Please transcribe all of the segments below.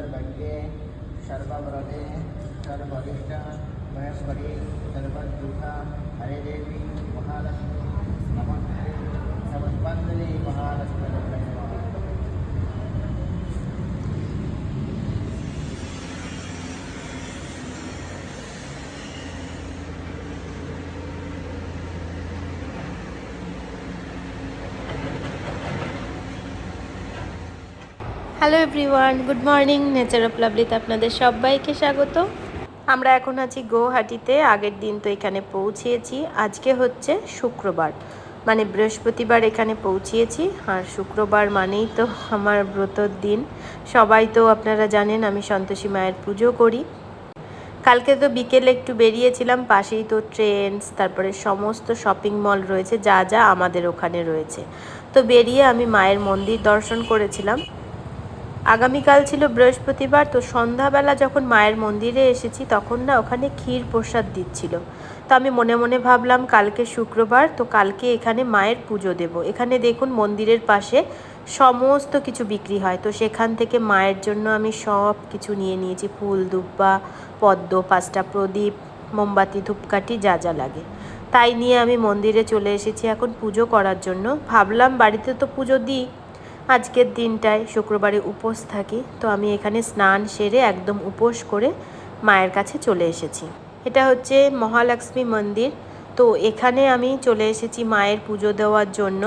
सर्वज्ञे सर्वव्रते सर्वरिष्ठ महेश्वरी जूठा हरे देवी महालक्ष्मी नमस्ते नमस्पन्दने Mahalakshmi hello everyone good morning nature of লাভলিতে আপনাদের সবাইকে স্বাগত। আমরা এখন আছি গৌহাটিতে, আগের দিন তো এখানে পৌঁছিয়েছি আজকে হচ্ছে শুক্রবার মানে বৃহস্পতিবার এখানে পৌঁছিয়েছি আর শুক্রবার মানেই তো আমার ব্রতর দিন। সবাই তো আপনারা জানেন, আমি সন্তোষী মায়ের পুজো করি। কালকে তো বিকেলে একটু বেরিয়েছিলাম, পাশেই তো ট্রেন্স, তারপরে সমস্ত শপিং মল রয়েছে, যা যা আমাদের ওখানে রয়েছে। তো বেরিয়ে আমি মায়ের মন্দির দর্শন করেছিলাম। আগামীকাল ছিল বৃহস্পতিবার, তো সন্ধ্যাবেলা যখন মায়ের মন্দিরে এসেছি তখন না ওখানে ক্ষীর প্রসাদ দিচ্ছিল। তো আমি মনে মনে ভাবলাম কালকে শুক্রবার, তো কালকে এখানে মায়ের পুজো দেব। এখানে দেখুন মন্দিরের পাশে সমস্ত কিছু বিক্রি হয়। তো সেখান থেকে মায়ের জন্য আমি সব কিছু নিয়ে নিয়েছি। ফুল, দুব্বা, পদ্ম, পাঁচটা প্রদীপ, মোমবাতি, ধূপকাঠি, যা যা লাগে। তাই নিয়ে আমি মন্দিরে চলে এসেছি এখন পুজো করার জন্য। ভাবলাম বাড়িতে তো পুজো দিই আজকের দিনটায় শুক্রবারে উপোস থাকি, তো আমি এখানে স্নান সেরে একদম উপোস করে মায়ের কাছে চলে এসেছি। এটা হচ্ছে মহালক্ষ্মী মন্দির, তো এখানে আমি চলে এসেছি মায়ের পুজো দেওয়ার জন্য।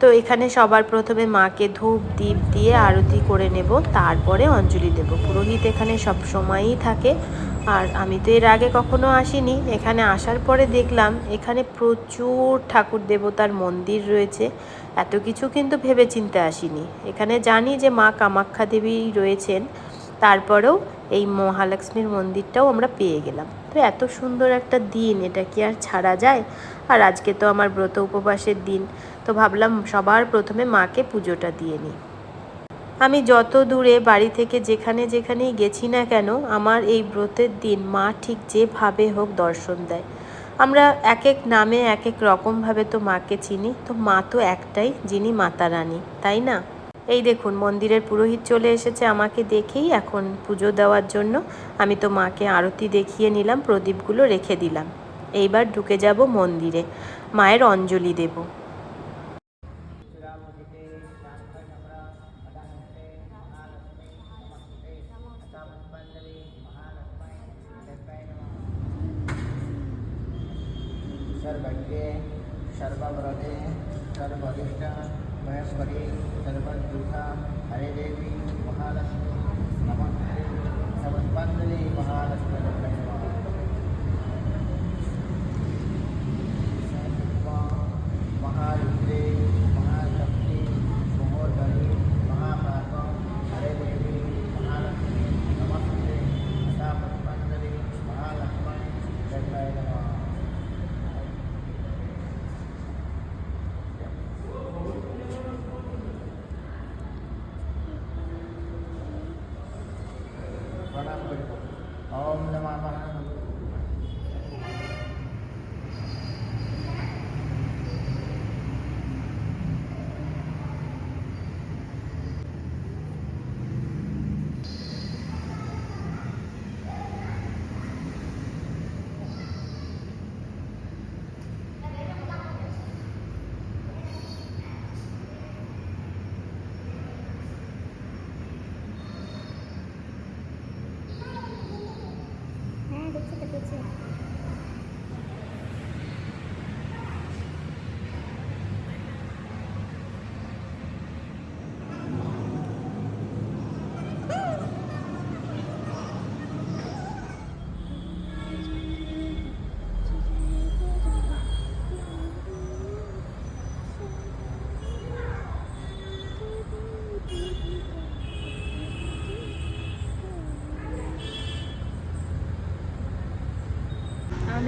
তো এখানে সবার প্রথমে মাকে ধূপ, দীপ দিয়ে আরতি করে নেব, তারপরে অঞ্জলি দেব। পুরোহিত এখানে সব সময়ই থাকে, আর আমি তো এর আগে কখনো আসিনি। এখানে আসার পরে দেখলাম এখানে প্রচুর ঠাকুর দেবতার মন্দির রয়েছে এত কিছু কিন্তু ভেবে চিনতে আসিনি। এখানে জানি যে মা কামাখ্যা দেবী রয়েছেন, তারপরেও এই মহালক্ষ্মীর মন্দিরটাও আমরা পেয়ে গেলাম। তো এত সুন্দর একটা দিন, এটা কি আর ছাড়া যায়? আর আজকে তো আমার ব্রত উপবাসের দিন, তো ভাবলাম সবার প্রথমে মাকে পুজোটা দিয়ে নিই। আমি যত দূরে বাড়ি থেকে যেখানে যেখানেই গেছি না কেন, আমার এই ব্রতের দিন মা ঠিক যেভাবে হোক দর্শন দেয়। আমরা এক এক নামে এক এক রকমভাবে তো মাকে চিনি, তো মা তো একটাই, যিনি মাতা রানী, তাই না? এই দেখুন, মন্দিরের পুরোহিত চলে এসেছে আমাকে দেখেই এখন পুজো দেওয়ার জন্য। আমি তো মাকে আরতি দেখিয়ে নিলাম, প্রদীপগুলো রেখে দিলাম। এইবার ঢুকে যাব মন্দিরে, মায়ের অঞ্জলি দেবো। सर्वज्ञे सर्वव्रते सर्वरिष्ठ महेश्वरी सर्वदुःखा हरे देवी महालक्ष्मी। হ্যাঁ দেখছি তো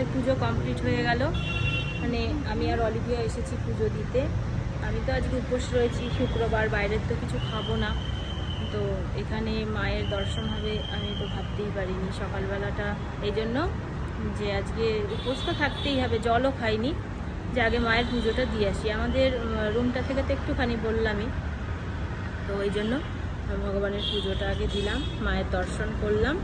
আমাদের পুজো কমপ্লিট হয়ে গেল। মানে আমি আর অলিভিয়া এসেছি পুজো দিতে। আমি তো আজকে উপোস রয়েছি, শুক্রবার, বাইরের তো কিছু খাব না। তো এখানে মায়ের দর্শন হবে, আমি তো ভাবতেই পারিনি সকালবেলাটা। এই জন্য যে আজকে উপোস তো থাকতেই হবে, জলও খাইনি, যে আগে মায়ের পুজোটা দিয়ে আসি। আমাদের রুমটা থেকে তো একটুখানি বললামই। তো ওই জন্য ভগবানের পুজোটা আগে দিলাম, মায়ের দর্শন করলাম।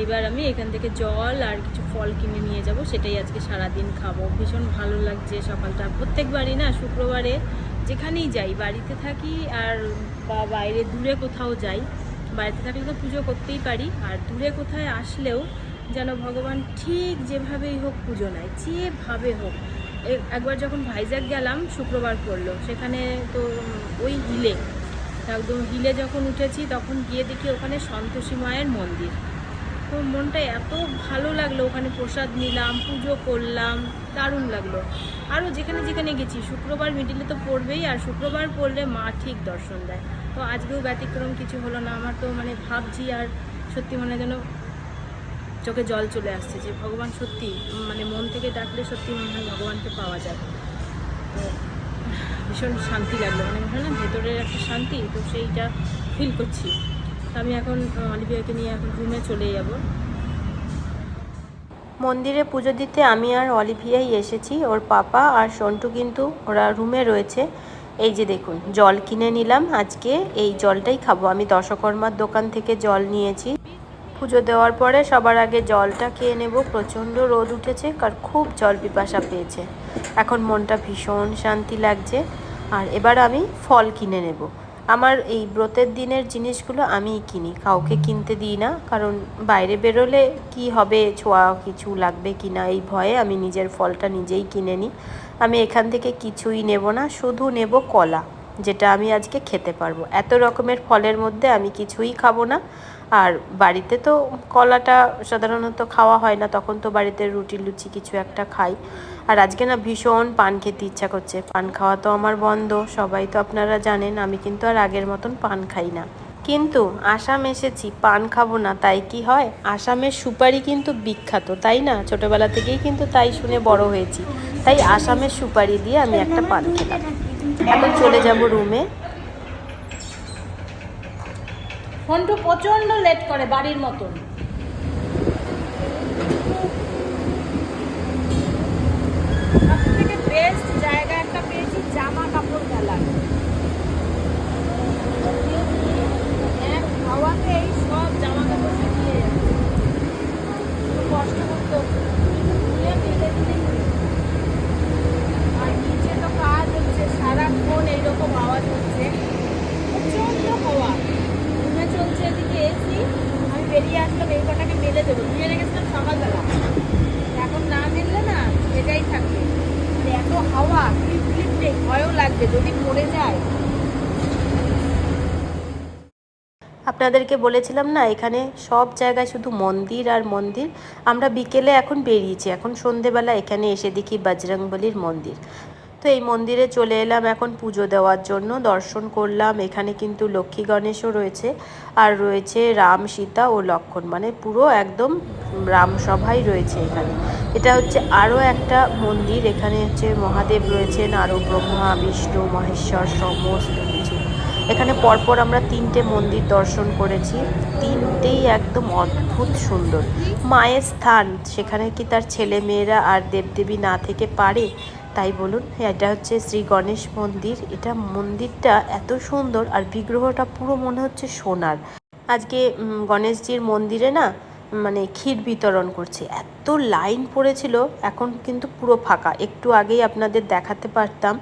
এইবার আমি এখান থেকে জল আর কিছু ফল কিনে নিয়ে যাব, সেটাই আজকে সারাদিন খাব। ভীষণ ভালো লাগছে সকালটা। প্রত্যেকবারই না, শুক্রবারে যেখানেই যাই, বাড়িতে থাকি আর বা বাইরে দূরে কোথাও যাই, বাড়িতে থাকলে তো পুজো করতেই পারি, আর দূরে কোথায় আসলেও যেন ভগবান ঠিক যেভাবেই হোক পুজো নেয়, যেভাবে হোক। একবার যখন ভাইজাগ গেলাম, শুক্রবার পড়ল, সেখানে তো ওই হিলে, একদম হিলে যখন উঠেছি, তখন গিয়ে দেখি ওখানে সন্তোষী মায়ের মন্দির। তো মনটা এত ভালো লাগল, ওখানে প্রসাদ নিলাম, পুজো করলাম, দারুণ লাগল। আরও যেখানে যেখানে গেছি, শুক্রবার মিডিলে তো পড়বেই, আর শুক্রবার পড়লে মা ঠিক দর্শন দেয়। তো আজকেও ব্যতিক্রম, কিছু হলো না, আমার তো মানে ভাবছি আর সত্যি মনে যেন চোখে জল চলে আসছে যে ভগবান সত্যি মানে মন থেকে ডাকলে সত্যি মনে হয় ভগবানকে পাওয়া যায়। তো ভীষণ শান্তি লাগল মানে হয় ভেতরের একটা শান্তি, তো সেইটা ফিল করছি। আমি এখন অলিভিয়াকে নিয়ে এখন রুমে চলে যাব। মন্দিরে পুজো দিতে আমি আর অলিভিয়াই এসেছি, ওর পাপা আর সন্টু কিন্তু ওরা রুমে রয়েছে। এই যে দেখুন, জল কিনে নিলাম আজকে, এই জলটাই খাব। আমি দশকর্মার দোকান থেকে জল নিয়েছি। পুজো দেওয়ার পরে সবার আগে জলটা খেয়ে নেব। প্রচণ্ড রোদ উঠেছে, কার খুব জল পিপাসা পেয়েছে। এখন মনটা ভীষণ শান্তি লাগছে। আর এবার আমি ফল কিনে নেব। আমার এই ব্রতের দিনের জিনিসগুলো আমিই কিনি, কাউকে কিনতে দিই না। কারণ বাইরে বেরোলে কি হবে, ছোঁয়া কিছু লাগবে কি না, এই ভয়ে আমি নিজের ফলটা নিজেই কিনে নিই। আমি এখান থেকে কিছুই নেব না, শুধু নেব কলা, যেটা আমি আজকে খেতে পারব। এত রকমের ফলের মধ্যে আমি কিছুই খাব না। আর বাড়িতে তো কলাটা সাধারণত খাওয়া হয় না, তখন তো বাড়িতে রুটি, লুচি কিছু একটা খাই। আর আজকে না ভীষণ পান খেতে ইচ্ছা করছে। পান খাওয়া তো আমার বন্ধ, সবাই তো আপনারা জানেন, আমি কিন্তু আর আগের মতন পান খাই না। কিন্তু আসাম এসেছি, পান খাব না, তাই কি হয়? আসামের সুপারি কিন্তু বিখ্যাত, তাই না? ছোটবেলা থেকেই কিন্তু তাই শুনে বড় হয়েছি। তাই আসামের সুপারি দিয়ে আমি একটা পান খেলাম। এখন চলে যাব রুমে। ফোনটু প্রচণ্ড লেট করে বাড়ির মতন। সব থেকে বেস্ট জায়গা একটা পেয়েছি জামা কাপড় মেলার এক হাওয়াতেই সব জামা কাপড় শুকিয়ে যাচ্ছে খুব কষ্ট করতে হচ্ছে। ধুয়ে মেলে দিলেই হয়ে যায়। আর নিচে তো কাজ হচ্ছে সারাক্ষণ এইরকম আওয়াজ হচ্ছে প্রচণ্ড হাওয়া রুমে চলছে এদিকে এসি আমি বেরিয়ে আসলাম এই কটাকে মেলে দেবো ধুয়ে রেখেছিলাম সকালবেলা এখন না মেললে না এটাই থাকবে মানে এত হাওয়া ক্লিপ ক্লিপ নেই ভয়ও লাগবে যদি পড়ে যায় আপনাদেরকে বলেছিলাম না, এখানে সব জায়গায় শুধু মন্দির আর মন্দির। আমরা বিকেলে এখন বেরিয়েছি, এখন সন্ধেবেলা এখানে এসে দেখি বজরংবলির মন্দির। তো এই মন্দিরে চলে এলাম এখন পুজো দেওয়ার জন্য, দর্শন করলাম, এখানে কিন্তু লক্ষ্মী গণেশও রয়েছে, আর রয়েছে রাম, সীতা ও লক্ষণ। মানে পুরো একদম রামসভাই রয়েছে এখানে। এটা হচ্ছে আরও একটা মন্দির, এখানে হচ্ছে মহাদেব রয়েছেন, আরও ব্রহ্মা, বিষ্ণু, মহেশ্বর, সমস্ত এখানে পরপর আমরা তিনটে মন্দির দর্শন করেছি। তিনটেই একদম অদ্ভুত সুন্দর। মায়ের স্থান, সেখানে কি তার ছেলে মেয়েরা আর দেবদেবী না থেকে পারে? তাই বলুন, এটা হচ্ছে শ্রী গণেশ মন্দির। এটা মন্দিরটা এত সুন্দর আর বিগ্রহটা পুরো মনে হচ্ছে সোনার। আজকে গণেশজির মন্দিরে না মানে ক্ষীর বিতরণ করছে। এত লাইন পড়েছিল, এখন কিন্তু পুরো ফাঁকা। একটু আগেই আপনাদের দেখাতে পারতাম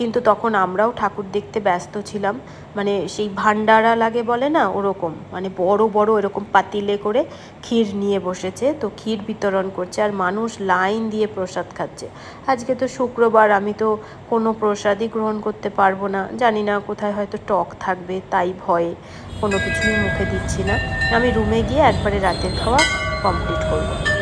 কিন্তু তখন আমরাও ঠাকুর দেখতে ব্যস্ত ছিলাম। মানে সেই ভান্ডারা লাগে বলে না, ওরকম। মানে বড় বড় এরকম পাতিলে করে ক্ষীর নিয়ে বসেছে, তো ক্ষীর বিতরণ করছে আর মানুষ লাইন দিয়ে প্রসাদ খাচ্ছে। আজকে তো শুক্রবার, আমি তো কোনো প্রসাদই গ্রহণ করতে পারব না। জানি না কোথায় হয়তো টক থাকবে, তাই ভয়ে কোনো কিছুই মুখে দিচ্ছি না। আমি রুমে গিয়ে একবারে রাতের খাওয়া কমপ্লিট করব।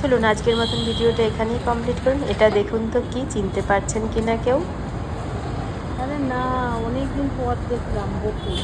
চলুন আজকের মতন ভিডিওটা এখানেই কমপ্লিট করুন। এটা দেখুন তো কি চিনতে পারছেন কিনা কেউ? আরে না, অনেকদিন পর দেখলাম, বকুল।